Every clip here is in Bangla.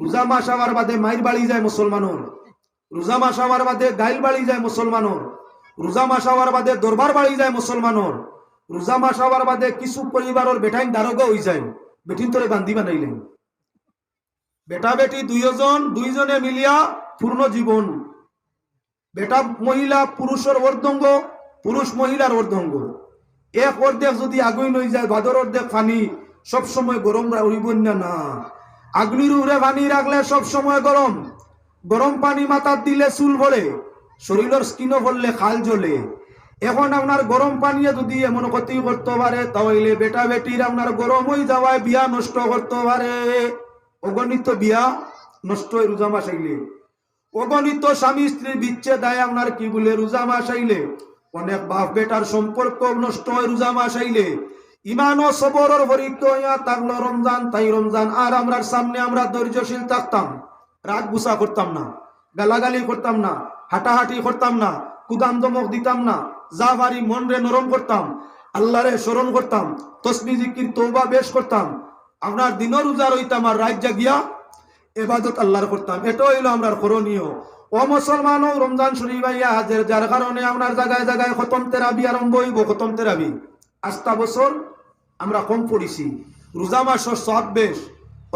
রোজা মাস আমার বাদে মাইর বাড়ি যায় মুসলমানর। রোজা মাস আমার বাদে গাইল বাড়ি যায় মুসলমানর। রোজা মাস হওয়ার বাদে দরবার বাড়ি যায় মুসলমানর। রোজা মাস হওয়ার বাদে কিছু পরিবারের বেটাইন দারোগা হয়ে যায়। বেটিন তোরে বান্ধি বানাইলেন। বেটা বেটি দুইজন, দুইজনে মিলিয়া পূর্ণ জীবন। বেটা মহিলা পুরুষের অর্ধঙ্গ, পুরুষ মহিলার অর্ধঙ্গ। এক অর্ধেক যদি আগুন হয়ে যায়, বাদর অর্ধেক ফানি। সব সময় গরম উড়িব না। আগ্নির উড়ে পানি রাখলে সব সময় গরম। গরম পানি মাথার দিলে চুল ভরে, শরীরের স্কিনও ভরলে খাল জ্বলে। এখন আপনার গরম পানিয়ে যদি এমন ক্ষতি করতে পারে, তাহলে বেটা বেটির আপনার গরম হয়ে যাওয়ায় বিয়া নষ্ট করতে পারে। অগণিত বিয়া নষ্ট হয় রোজা মাস আইলে। অগণিত স্বামী স্ত্রীর বিচ্ছেদ দেয় আপনার কি বলে রোজা মাস আইলে? অনেক বাপ বেটার সম্পর্ক নষ্ট হয় রোজা মাস আইলে। ইমান ও সবরের থাকল রমজান, তাই রমজান আর আমরার সামনে আমরা ধৈর্যশীল থাকতাম। রাগ গুসা করতাম না, গালাগালি করতাম না, হাঁটাহাঁটি করতাম না, কুদাম দমক দিতাম না, যা বাড়ি মন রে নরম করতাম, আল্লাহরে স্মরণ করতাম তসমি জিকির তৌবা বেশ করতাম। আপনার দিনও রোজা রইতাম আর রাত জাগিয়া এবাদত আল্লাহর করতাম। এটা হইল আমরা করণীয়। ও মুসলমান রমজান শরীফ আইয়া হাজের, যার কারণে আপনার জায়গায় জায়গায় খতম তেরাবি আরম্ভ হইব, খতম তেরাবি। আস্তা বছর আমরা কম পড়িছি। রোজা মাসর সব বেশ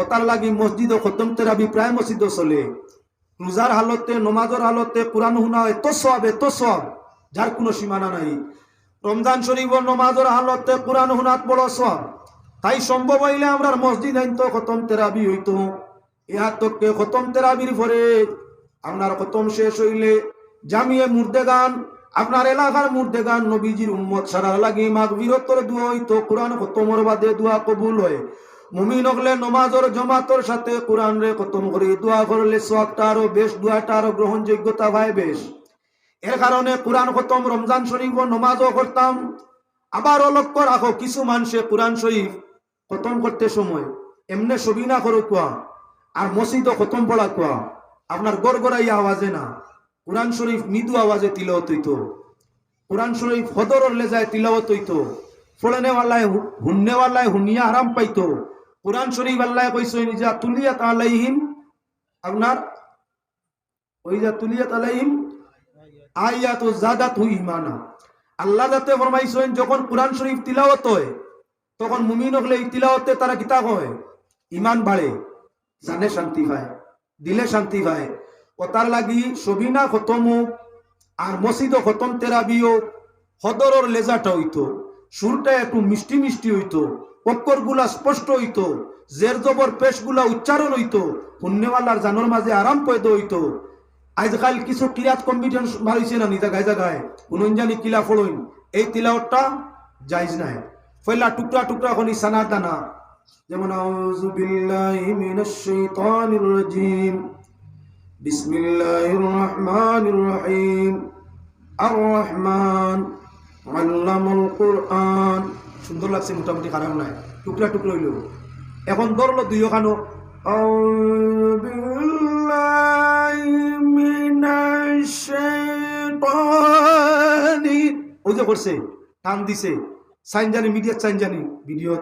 ওতার লাগি মসজিদ ও খতম তেরাবি প্রায় মসজিদ চলে। রোজার হালতে নমাজের হালতে কোরআন শুনা এত সব এত সব যার কোনো সীমানা নাই। রমজান শরীফ নমাজের হালতে কোরআন শুনাত বড় সব। তাই সম্ভব হইলে আমরা মসজিদ আইন তো খতম তেরাবি হইতো। ইহার তোকে খতম তেরাবির পরে আপনার খতম শেষ হইলে জামিয়ে মুর্দে গান আপনার এলাকার মুর্দে গান নবীজির উম্মত সারার লাগি মাঘ বীরত্তর দোয়া হইতো কোরআন খতমর বাদে দোয়া কবুল হয়। মুমিন নমাজর জমাতর সাথে কোরআন রে খতম করে, দোয়া করলে সোয়াবটা আরও বেশ দোয়াটা আরও গ্রহণযোগ্যতা বেশ। এর কারণে কোরআন খতম, রমজান শরীফ করতাম। আবারও লক্ষ্য রাখো, কিছু মানুষে কোরআন শরীফ খতম করতে সময়, এমনি ছবি করো কোয়া, আর মসজিদও খতম পড়া কোয়া। আপনার গড়গড়াই আওয়াজে না। কোরআন শরীফ মৃদু আওয়াজে তিলওত হইতো। কোরআন শরীফ হদরর লেজায় তিলাওত হইতো। ফোড়নেওয়ালায় হুন্নেওয়ালায় হুনিয়া আরাম পাইতো। কোরআন শরীফ আল্লাহ কইছে নিজা তুলিয়াত আলাইহিম আপনার ওই যা তুলিয়াত আলাইহিম আয়াত ও জাদাত ইমানা আল্লাহ যাতে ফরমাইছেন, যখন কোরআন শরীফ তিলাওয়াত হয়, তখন মুমিন হলে এই তিলাওয়াতে তারা কিতাব হয়। ইমান বাড়ে, জানে শান্তি পায়, দিলে শান্তি পায় ও তার লাগি সবিনা খতম হোক আর মসজিদ খতম তেরাবিও হদরর লেজাটা হইতো। সুরটা একটু মিষ্টি মিষ্টি হইতো। অক্ষরগুলা স্পষ্ট হইতো। জের জবর পেশগুলা উচ্চারণ হইতো। পুণ্যওয়ালার জানোর মাঝে আরাম পয়দা হইতো। আজকাল কিছু কিরাত কম্পিটিশন বাড়িছে না নিজা গায়ে জায়গায় উনুন জানি কিলা ফড়ইন এই তিলাওয়াতটা জায়জ নাই। ফেলা টুকরা টুকরা খনি সানার দানা। যেমন আউযু বিল্লাহি মিনাশ শাইতানির রাজিম। বিসমিল্লাহির রহমানির রহিম আর রহমান আল্লামাল কোরআন। সুন্দর লাগছে মোটামুটি খারাপ নাই। টুকরা টুকরা হইল। এখন ধরলো দুইও খানো আউযু বিল্লাহি মিনাশ শাইতানির ওই যে করছে, টান দিছে। সাইন জানি মিডিয়ার সাইন জানি ভিডিও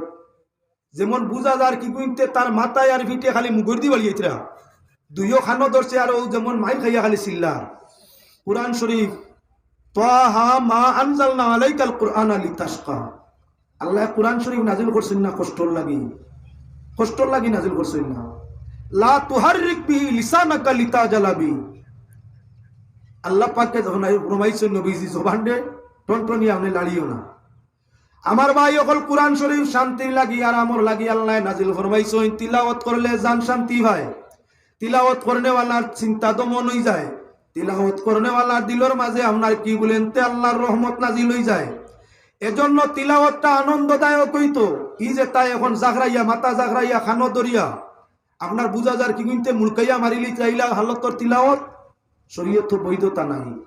যেমন বুঝা যার কি কইতে তার মাথায় আর ভিটে খালি মুগর দি বাড়ি এতরা দুইও খানো ধরছে আর, ও যেমন মাই খাইয়া খালি চিল্লা কোরআন শরীফ মা আল্লাহ নাজিল না লাগি। লাগি নাজিল না। লা লিতাজালাবি আল্লাহ আমার ভাই অকল কোরআন শরীফ শান্তি লাগি আর আমর লাগি আল্লাহ নাজিল ফরমাইছেন, তিলাওয়াত করলে জান শান্তি হয়। তিলাওয়াত করনে ওয়ালার চিন্তা দমন হয়ে যায়। তিলাওয়াত করনে ওয়ালার দিলর মাঝে আপনার কি বলেন তে আল্লাহর রহমত নাজিল হয়ে যায়। এজন্য তিলাওয়াতটা আনন্দদায়ক হইতো। ই যে তাই এখন জাগরাইয়া মাতা জাগরাইয়া, খানো দরিয়া। আপনার বুঝা যার কি কিনতে মুলকাইয়া মারিলি, চাইলা হালতর তিলাওয়াত? শরীয়ত বৈধতা নাই।